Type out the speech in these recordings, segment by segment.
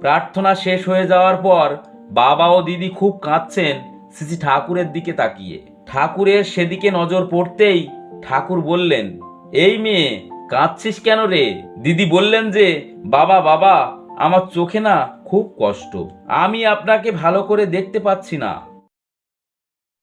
প্রার্থনা শেষ হয়ে যাওয়ার পর বাবা ও দিদি খুব কাঁদছেন শ্রী ঠাকুরের দিকে তাকিয়ে। ঠাকুরের সেদিকে নজর পড়তেই ঠাকুর বললেন, এই মেয়ে, কাঁদছিস কেন রে? দিদি বললেন যে, বাবা বাবা, আমার চোখে না খুব কষ্ট। আমি আপনাকে ভালো করে দেখতে পাচ্ছি না।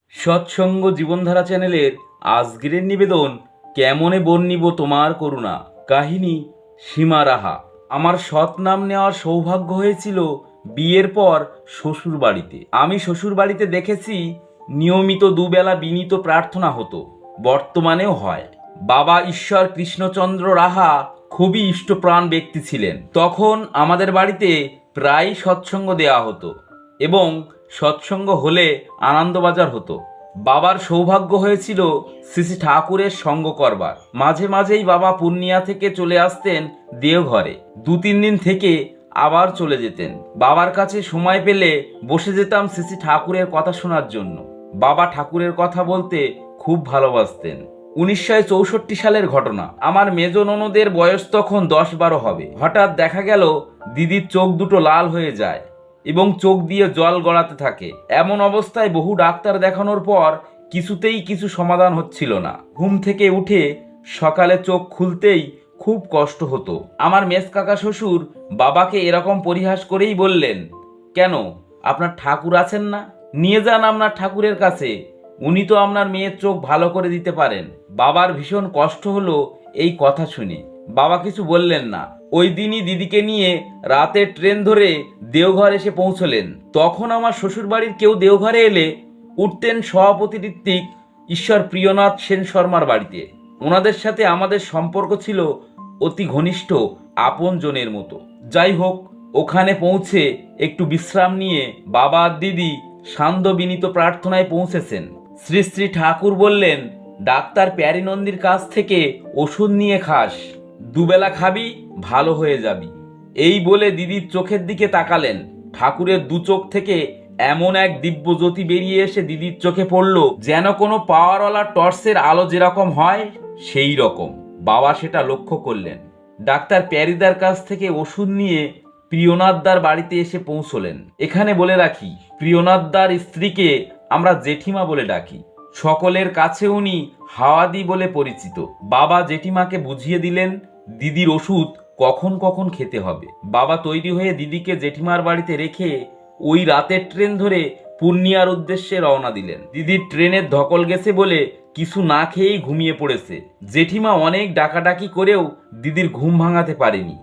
সৎসঙ্গ জীবনধারা চ্যানেলের আজকের নিবেদন কেমনে বর্ণিব তোমার করুণা? কাহিনী সীমা রাহা। আমার সৎ নাম নেওয়ার সৌভাগ্য হয়েছিল বিয়ের পর শ্বশুর বাড়িতে আমি শ্বশুর বাড়িতে দেখেছি নিয়মিত দুবেলা বিনীত প্রার্থনা হতো। বর্তমানেও হয়। বাবা ঈশ্বর কৃষ্ণচন্দ্র রাহা খুবই ইষ্টপ্রাণ ব্যক্তি ছিলেন। তখন আমাদের বাড়িতে প্রায় সৎসঙ্গ দেওয়া হতো এবং সৎসঙ্গ হলে আনন্দবাজার হতো। বাবার সৌভাগ্য হয়েছিল শ্রী ঠাকুরের সঙ্গ করবার। মাঝে মাঝেই বাবা পূর্ণিয়া থেকে চলে আসতেন দেওঘরে। দু তিন দিন থেকে আবার চলে যেতেন। বাবার কাছে সময় পেলে বসে যেতাম শ্রী ঠাকুরের কথা শোনার জন্য। বাবা ঠাকুরের কথা বলতে খুব ভালোবাসতেন। উনিশশো চৌষট্টি সালের ঘটনা। আমার মেজ ননদের বয়স তখন দশ বারো হবে। হঠাৎ দেখা গেল, দিদির চোখ দুটো লাল হয়ে যায়। এবং চোখ দিয়ে জল গড়াতে থাকে। এমন অবস্থায় বহু ডাক্তার দেখানোর পর কিছুতেই কিছু সমাধান হচ্ছিল না। ঘুম থেকে উঠে সকালে চোখ খুলতেই খুব কষ্ট হতো। আমার মেস কাকা শ্বশুর বাবাকে এরকম পরিহাস করেই বললেন, কেন, আপনার ঠাকুর আছেন না? নিয়ে যান আপনার ঠাকুরের কাছে। উনি তো আপনার মেয়ের চোখ ভালো করে দিতে পারেন। বাবার ভীষণ কষ্ট হলো এই কথা শুনে। বাবা কিছু বললেন না। ওই দিনই দিদিকে নিয়ে রাতে ট্রেন ধরে দেওঘর এসে পৌঁছলেন। তখন আমার শ্বশুরবাড়ির কেউ দেওঘরে এলে উঠতেন সভাপতি ঋত্বিক ঈশ্বর প্রিয়নাথ সেন শর্মার বাড়িতে। ওনাদের সাথে আমাদের সম্পর্ক ছিল অতি ঘনিষ্ঠ, আপন জনের মতো। যাই হোক, ওখানে পৌঁছে একটু বিশ্রাম নিয়ে বাবা আর দিদি বিনীত প্রার্থনায় পৌঁছেছেন। শ্রী শ্রী ঠাকুর বললেন, ডাক্তার প্যারিনন্দীর কাছ থেকে ওষুধ নিয়ে খাস। দুবেলা খাবি, ভালো হয়ে যাবি। এই বলে দিদির চোখের দিকে তাকালেন। ঠাকুরের দু চোখ থেকে এমন এক দিব্য জ্যোতি বেরিয়ে এসে দিদির চোখে পড়ল, যেন কোনো পাওয়ারওয়ালা টর্চের আলো যেরকম হয়, সেই রকম। বাবা সেটা লক্ষ্য করলেন। ডাক্তার প্যারিদার কাছ থেকে ওষুধ নিয়ে প্রিয়নাথদার বাড়িতে এসে পৌঁছলেন। এখানে বলে রাখি প্রিয়নাথদার স্ত্রীকে আমরা জেঠিমা বলে ডাকি। সকলের কাছে উনি হাওয়াদি বলে পরিচিত। বাবা জেঠিমাকে বুঝিয়ে দিলেন দিদির ওষুধ কখন কখন খেতে হবে? বাবা তৈরি হয়ে দিদিকে জেঠিমার বাড়িতে রেখে ওই রাতের ট্রেন ধরে পূর্ণিয়ার উদ্দেশ্যে রওনা দিলেন। দিদির ট্রেনের ধকল গেছে বলে কিছু না খেয়েই ঘুমিয়ে পড়েছে। জেঠিমা অনেক ডাকাডাকি করেও দিদির ঘুম ভাঙাতে পারেনি।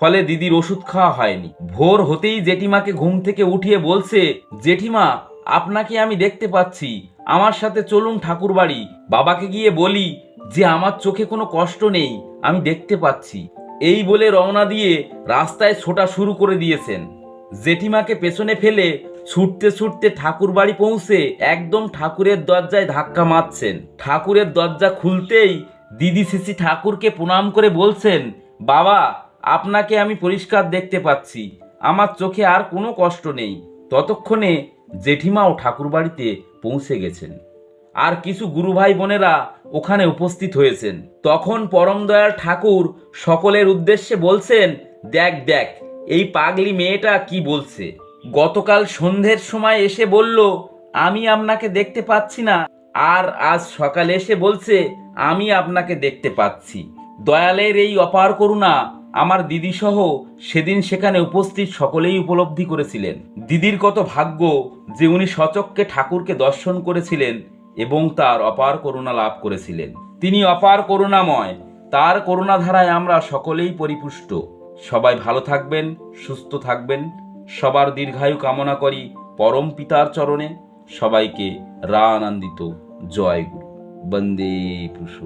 ফলে দিদির ওষুধ খাওয়া হয়নি। ভোর হতেই জেঠিমাকে ঘুম থেকে উঠিয়ে বলছে, জেঠিমা, আপনাকে আমি দেখতে পাচ্ছি। আমার সাথে চলুন ঠাকুর বাড়ি বাবাকে গিয়ে বলি যে আমার চোখে কোনো কষ্ট নেই, আমি দেখতে পাচ্ছি। এই বলে রওনা দিয়ে রাস্তায় ছোটা শুরু করে দিয়েছেন। জেঠিমাকে পেছনে ফেলে ছুটতে ছুটতে ঠাকুর বাড়ি পৌঁছে একদম ঠাকুরের দরজায় ধাক্কা মারছেন। ঠাকুরের দরজা খুলতেই দিদি সিসি ঠাকুরকে প্রণাম করে বলছেন, বাবা, আপনাকে আমি পরিষ্কার দেখতে পাচ্ছি। আমার চোখে আর কোনো কষ্ট নেই। ততক্ষণে জেঠিমাও ঠাকুর বাড়িতে পৌঁছে গেছেন। আর কিছু গুরু ভাই বোনেরা ওখানে উপস্থিত হয়েছেন। তখন পরম দয়াল ঠাকুর সকলের উদ্দেশ্যে বলছেন, দেখ দেখ, এই পাগলি মেয়েটা কি বলছে? গতকাল সন্ধ্যের সময় এসে বলল, আমি আপনাকে দেখতে পাচ্ছি না। আর আজ সকালে এসে বলছে, আমি আপনাকে দেখতে পাচ্ছি। দয়ালের এই অপার করুণা আমার দিদি সহ সেদিন সেখানে উপস্থিত সকলেই উপলব্ধি করেছিলেন। দিদির কত ভাগ্য যে উনি সচককে ঠাকুরকে দর্শন করেছিলেন এবং তার অপার করুণা লাভ করেছিলেন। তিনি অপার করুণাময়, তার করুণাধারায় আমরা সকলেই পরিপুষ্ট। সবাই ভালো থাকবেন, সুস্থ থাকবেন। সবার দীর্ঘায়ু কামনা করি পরম পিতার চরণে। সবাইকে রা আনন্দিত জয় গুরু বন্দে পুরুষ